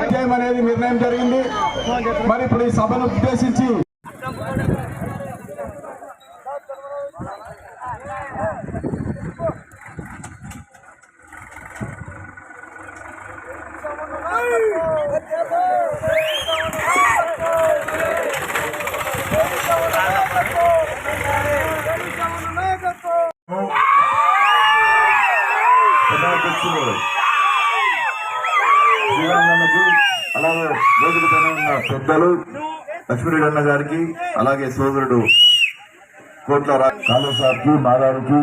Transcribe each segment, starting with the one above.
విజయం అనేది నిర్ణయం జరిగింది. మరి ఇప్పుడు ఈ సభను ఉద్దేశించి శ్రీరామన్నకు అలాగే వేదిక పైన ఉన్న పెద్దలు లక్ష్మీరెడ్డి అన్న గారికి అలాగే సోదరుడు కోట్ల రా- కాలు సార్కి మాదారుకి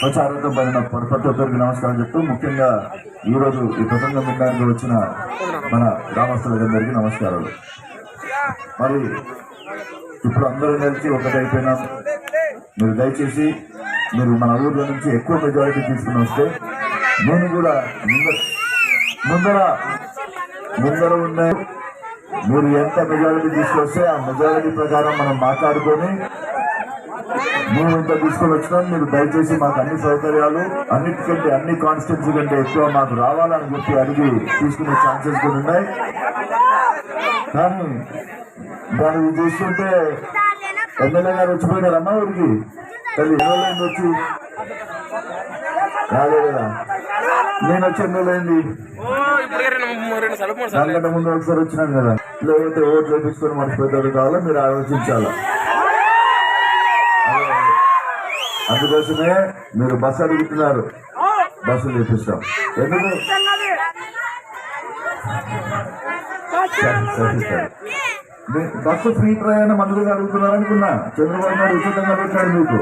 ప్రచారంతో పడిన ప్రతి ఒక్కరికి నమస్కారం చెప్తూ ముఖ్యంగా ఈరోజు ఈ ప్రసంగం వినడానికి వచ్చిన మన గ్రామస్తులందరికీ నమస్కారాలు. మరి ఇప్పుడు అందరూ కలిసి ఒకటైపోయినాం మీరు దయచేసి మీరు మన ఊర్లో నుంచి ఎక్కువ మెజారిటీ తీసుకుని వస్తే నేను కూడా ముందర ముందర ముందర ఉన్న మీరు ఎంత మెజారిటీ తీసుకొస్తే ఆ మెజారిటీ ప్రకారం మనం మాట్లాడుకొని మేము ఇంత తీసుకొని వచ్చినాం. మీరు దయచేసి మాకు అన్ని సౌకర్యాలు అన్నిటికంటే అన్ని కాన్స్టిట్యున్సీ కంటే ఎక్కువ మాకు రావాలని చెప్పి అడిగి తీసుకునే ఛాన్సెస్ కూడా ఉన్నాయి. కానీ దాన్ని చూస్తుంటే ఎమ్మెల్యే గారు వచ్చిపోయినారమ్మా ఊరికి? ఎన్నోళ్ళైంది? వచ్చి రాలేదా నేను వచ్చి ఎన్నోళ్ళైంది దానికంటే ముందు ఒకసారి వచ్చినాను కదా. లేకపోతే ఓట్లు వేపించుకొని మర్చిపోతాడు కావాలో? మీరు ఆలోచించాలా? అదే. అందుకోసమే మీరు బస్సు అడుగుతున్నారు. బస్సులు వేపిస్తాం ఎందుకు? బస్సు ఫ్రీ ప్రయాణం అందులో అడుగుతున్నారు అనుకున్నా చంద్రబాబు నాయుడు ఉచితంగా పెట్టాడు మీకు.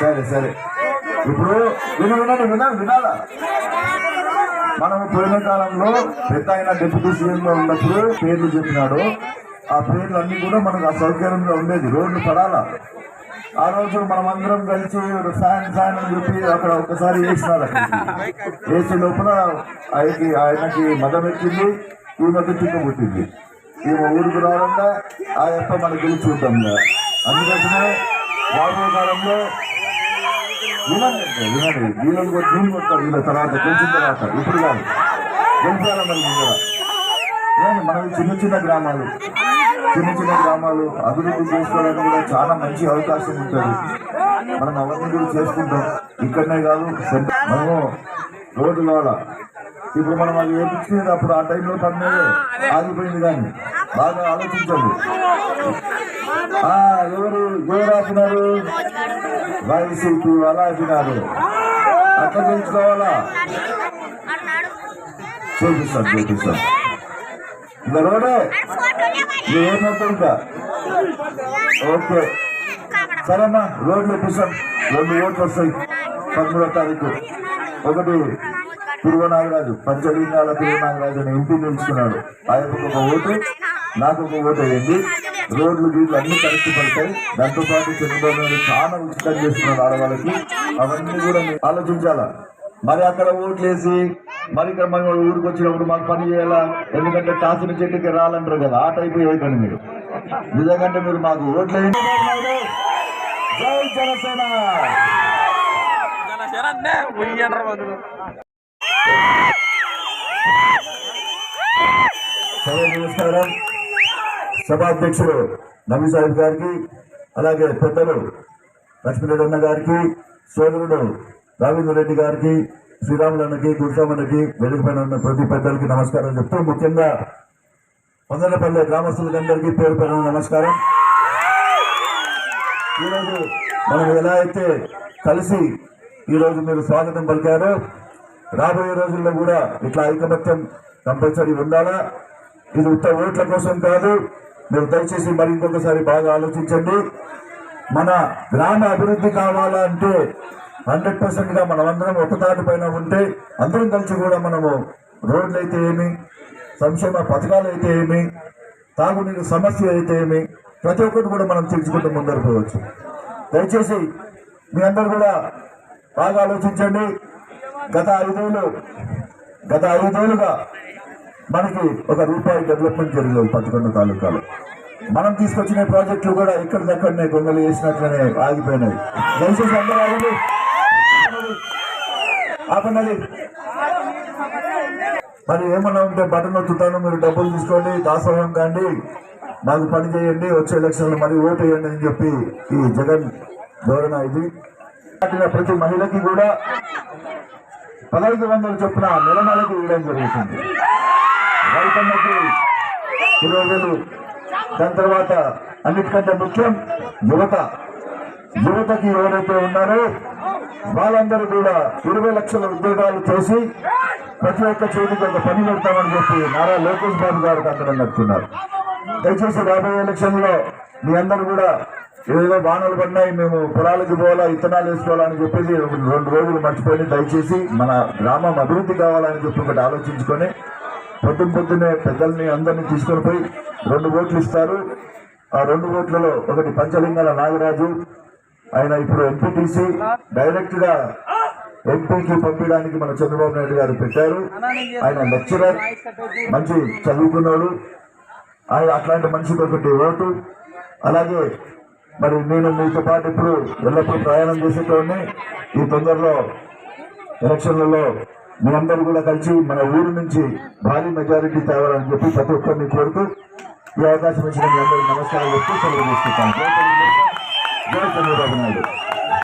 సరే సరే. ఇప్పుడు విను వినండి వినాలి వినాలా? మనం పోయిన కాలంలో పెద్ద ఆయన డిప్యూటీ సీఎం లో ఉన్నప్పుడు పేర్లు చెప్పినాడు. ఆ పేర్లు అన్ని కూడా మనకు అసౌకర్యంగా ఉండేది. రోడ్లు పడాలా? ఆ రోజు మనం అందరం కలిసి ఫ్యాన్ ఫ్యాన్ అని చెప్పి అక్కడ ఒకసారి వేసినారు అక్కడికి. వేసే లోపల ఆయనకి ఆయనకి మదం ఎక్కింది ఈ మధ్య తిక్క పుట్టింది. ఈమె ఊరికి రావడంగా ఆ యొక్క మనకు గెలిచి ఉంటాం అందుకోసమే రాబోయే కాలంలో వినండి వినండి వీళ్ళని కూడా జూన్ కొడతారు వీళ్ళ తర్వాత గెలిచిన తర్వాత. ఇప్పుడు కాదు. గెలిచారా మరి ముందర? చిన్న చిన్న గ్రామాలు. చిన్న చిన్న గ్రామాలు అభివృద్ధి చేసుకోవడానికి కూడా చాలా మంచి అవకాశం ఉంటుంది. మనం అవన్నీ కూడా చేసుకుంటాం. ఇక్కడనే కాదు మనము రోడ్డు కావాలా ఇప్పుడు మనం అది వేపించేది అప్పుడు ఆ టైంలో పడినదే ఆగిపోయింది కానీ. బాగా ఆలోచించండి. ఎవరు? ఎవరు వైసీపీ వాళ్ళు ఆపినారు అట్లా తెలుసుకోవాలా చూపిస్తాను చూపిస్తాను. ఇంకా రోడే ఏమవుతుందా ఓకే. సరేమ్మా రోడ్లు ఇప్పిస్తాం రెండు ఓట్లు వస్తాయి. పదమూడో తారీఖు. ఒకటి తిరువనాగరాజు పంచలింగాల తిరువనాగరాజు అని ఎంపీ నిలుచుకున్నాడు. ఆయనకు ఒక ఓటు నాకు ఒక ఓటు వేయండి రోడ్లు వీళ్ళు అన్ని కరెక్ట్ పడతాయి. దాంతో పాటు చంద్రబాబు చాలా ఉచితం చేస్తున్నారు ఆడవాళ్ళకి. అవన్నీ కూడా మీరు ఆలోచించాలా? మరి అక్కడ ఓట్లేసి మరి ఇక్కడ మన ఊరికి వచ్చినప్పుడు మాకు పని చేయాలా? ఎందుకంటే కాసిన చెట్టుకి రాలంటారు కదా ఆ టైప్ వేయకండి మీరు. నిజంగా మీరు మాకు ఓట్లే వేయండి జై జనసేన! నమస్కారం. సభాధ్యక్షుడు నబీ సాహిబ్ గారికి అలాగే పెద్దలు లక్ష్మీరెడ్డి అన్న గారికి సోదరుడు రావీంద్ర రెడ్డి గారికి శ్రీరాములన్నకి గురుసామన్నకి వెలుగు పైన ఉన్న ప్రతి పెద్దలకి నమస్కారం చెప్తూ ముఖ్యంగా వందలపల్లె గ్రామస్తులందరికీ పేరు పైన నమస్కారం. ఈరోజు మనం ఎలా అయితే కలిసి ఈరోజు మీరు స్వాగతం పలికారో రాబోయే రోజుల్లో కూడా ఇట్లా ఐకమత్యం కంపల్సరీ ఉండాలా? ఇది ఉత్త ఓట్ల కోసం కాదు మీరు దయచేసి మరి ఇంకొకసారి బాగా ఆలోచించండి. మన గ్రామ అభివృద్ధి కావాలా అంటే హండ్రెడ్ పర్సెంట్గా మనమందరం ఒకదాటి పైన ఉంటే అందరం కలిసి కూడా మనము రోడ్లు అయితే ఏమి సంక్షేమ పథకాలు అయితే ఏమి తాగునీరు సమస్య అయితే ఏమి ప్రతి ఒక్కటి కూడా మనం తీర్చుకుంటూ ముందరు పోవచ్చు. దయచేసి మీ అందరు కూడా బాగా ఆలోచించండి. గత ఐదేళ్ళు గత ఐదేళ్ళుగా మనకి ఒక రూపాయి డెవలప్మెంట్ జరిగేది పట్టుకొండ తాలూకాలో. మనం తీసుకొచ్చిన ప్రాజెక్టులు కూడా ఎక్కడిదక్కడనే గొంగలు వేసినట్లనే ఆగిపోయినాయి. దయచేసి అందరూ ఆగండి. ఆపండి. మరి ఏమన్నా ఉంటే బటన్ నొత్తుతాను మీరు డబ్బులు తీసుకోండి దాసోహం కాండి మాకు పని చేయండి వచ్చే ఎలక్షన్లు మరి ఓటు వేయండి అని చెప్పి ఈ జగన్ ధోరణ ఇది. ప్రతి మహిళకి కూడా పదహైదు వందల చొప్పున నెల నెలకు ఇవ్వడం జరుగుతుంది. రైతన్నకి పురోగతులు దాని తర్వాత అన్నిటికంటే ముఖ్యం యువత. యువతకి ఎవరైతే ఉన్నారో వాళ్ళందరూ కూడా ఇరవై లక్షల ఉద్యోగాలు చేసి ప్రతి ఒక్క చేతికి ఒక పని పెడతామని చెప్పి నారా లోకేష్ బాబు గారు అందరం కట్టుకున్నారు దయచేసి రాబోయే ఎలక్షన్లో మీ అందరూ కూడా ఏదో బాణాలు పడినాయి మేము పొలాలకు పోవాలా ఇత్తనాలు వేసుకోవాలని చెప్పేసి రెండు రోజులు మర్చిపోయి దయచేసి మన గ్రామం అభివృద్ధి కావాలని చెప్పి ఒకటి ఆలోచించుకొని పొద్దున పొద్దునే పెద్దల్ని అందరినీ తీసుకొని పోయి రెండు ఓట్లు ఇస్తారు. ఆ రెండు ఓట్లలో ఒకటి పంచలింగాల నాగరాజు ఆయన ఇప్పుడు ఎంపీటీసీ డైరెక్ట్గా ఎంపీకి పంపించడానికి మన చంద్రబాబు నాయుడు గారు పెట్టారు. ఆయన లెక్చరర్ మంచి చదువుకున్నాడు. ఆయన అట్లాంటి మనిషికి ఒకటి ఓటు. అలాగే మరి నేను మీతో పాటు ఇప్పుడు ఎల్లప్పుడూ ప్రయాణం చేసేటోడిని. ఈ తొందరలో ఎలక్షన్లలో మీ కూడా కలిసి మన ఊరు నుంచి భారీ మెజారిటీ తేవాలని చెప్పి ప్రతి ఒక్కరిని కోరుతూ ఈ అవకాశం ఇచ్చిన మీ అందరికీ నమస్కారం చెప్తూ సెలవు తీసుకుంటాను జై జై చంద్రబాబు నాయుడు.